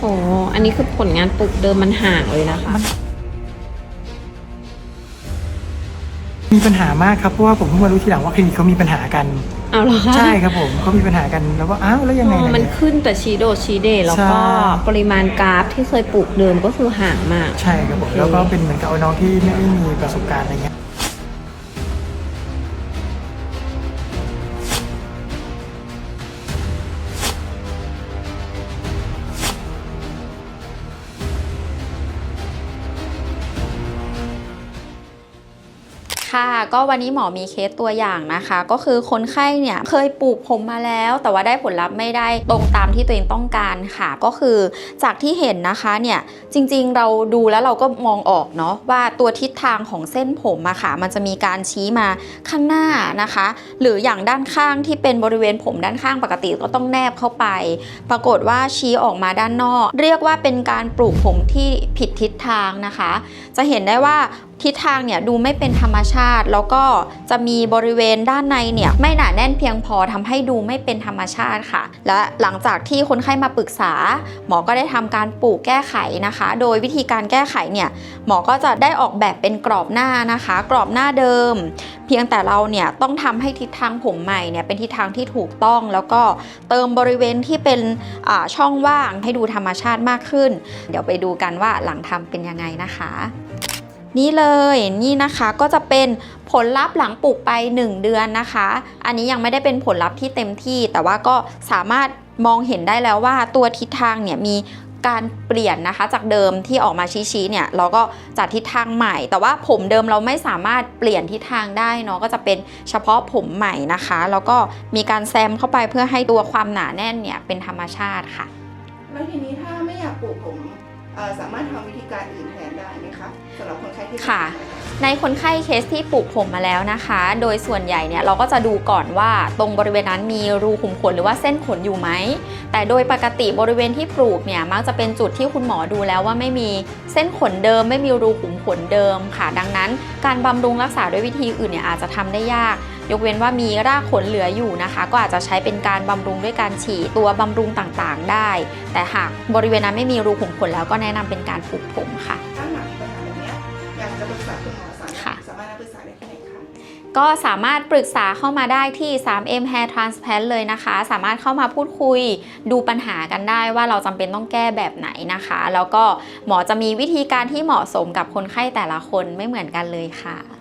โอ้อันนี้คือผลงานปลูกเดิมมันห่างเลยนะคะ มีปัญหามากครับเพราะว่าผมเพิ่งมารู้ทีหลังว่าคลินิกเขามีปัญหากัน เอาเหรอคะใช่ครับผมเขามีปัญหากันแล้วก็อ้าวแล้วยังไงอ๋อล่ะมันเนี่ยขึ้นแต่ชีโดดชีเดย์แล้วก็ใช่ ปริมาณกราฟที่เคยปลูกเดิมก็คือห่างมาก ใช่ครับผมแล้วก็เป็นเหมือนกับเอาน้องที่ไม่ได้มีประสบการณ์อะไรเงี้ย ค่ะ ก็วันนี้หมอมีเคสตัวอย่างนะคะ ก็คือคนไข้เนี่ยเคยปลูกผมมาแล้ว แต่ว่าได้ผลลัพธ์ไม่ได้ตรงตามที่ตัวเองต้องการค่ะ ก็คือจากที่เห็นนะคะเนี่ยจริงๆเราดูแล้วเราก็มองออกเนาะว่าตัวทิศทางของเส้นผมอะค่ะ มันจะมีการชี้มาข้างหน้านะคะ หรืออย่างด้านข้างที่เป็นบริเวณผมด้านข้างปกติก็ต้องแนบเข้าไป ปรากฏว่าชี้ออกมาด้านนอก เรียกว่าเป็นการปลูกผมที่ผิดทิศทางนะคะ จะเห็นได้ว่า ทิศทางเนี่ยดูไม่เป็นธรรมชาติ แล้วก็จะมีบริเวณด้านในเนี่ยไม่หนาแน่นเพียงพอทำให้ดูไม่เป็นธรรมชาติค่ะ และหลังจากที่คนไข้มาปรึกษา หมอก็ได้ทำการปลูกแก้ไขนะคะ โดยวิธีการแก้ไขเนี่ยหมอก็จะได้ออกแบบเป็นกรอบหน้านะคะ กรอบหน้าเดิม เพียงแต่เราเนี่ยต้องทำให้ทิศทางผมใหม่เนี่ยเป็นทิศทางที่ถูกต้อง แล้วก็เติมบริเวณที่เป็นช่องว่างให้ดูธรรมชาติมากขึ้น เดี๋ยวไปดูกันว่าหลังทำเป็นยังไงนะคะ นี่เลยนี่นะคะก็จะเป็นผลลัพธ์หลังปลูกไป 1 เดือนนะคะ อันนี้ยังไม่ได้เป็นผลลัพธ์ที่เต็มที่ แต่ว่าก็สามารถมองเห็นได้แล้วว่าตัวทิศทางเนี่ยมีการเปลี่ยนนะคะจากเดิมที่ออกมาชี้ๆเนี่ยเราก็จัดทิศทางใหม่ แต่ว่าผมเดิมเราไม่สามารถเปลี่ยนทิศทางได้เนาะก็จะเป็นเฉพาะผมใหม่นะคะ แล้วก็มีการแซมเข้าไปเพื่อให้ตัวความหนาแน่นเนี่ยเป็นธรรมชาติค่ะ แล้วทีนี้ถ้าไม่อยากปลูกผม สามารถทำวิธีการอื่นแทนได้ไหมคะสำหรับคนไข้ที่ค่ะ ในคนไข้เคสที่ปลูกผมมาแล้วนะคะ โดยส่วนใหญ่เนี่ยเราก็จะดูก่อนว่าตรงบริเวณนั้นมีรูขุมขนหรือว่าเส้นขนอยู่ไหม แต่โดยปกติบริเวณที่ปลูกเนี่ยมักจะเป็นจุดที่คุณหมอดูแล้วว่าไม่มีเส้นขนเดิม ไม่มีรูขุมขนเดิมค่ะ ดังนั้น การบำรุงรักษาด้วยวิธีอื่นเนี่ยอาจจะทำได้ยาก ยกเว้นว่ามีรากขนเหลืออยู่นะคะ ก็อาจจะใช้เป็นการบำรุงด้วยการฉีดตัวบำรุงต่างๆ ได้ แต่หากบริเวณนั้นไม่มีรูขุมขนแล้วก็แนะนำเป็นการปลูกผมค่ะถ้าหนักปัญหาแบบเนี้ยอยากจะปรึกษาคุณหมอสามารถค่ะสามารถมาปรึกษาได้ที่ไหนคะก็สามารถปรึกษาเข้ามาได้ที่ 3M Hair Transplant เลยนะคะ สามารถเข้ามาพูดคุยดูปัญหากันได้ว่าเราจำเป็นต้องแก้แบบไหนนะคะ แล้วก็หมอจะมีวิธีการที่เหมาะสมกับคนไข้แต่ละคนไม่เหมือนกันเลยค่ะ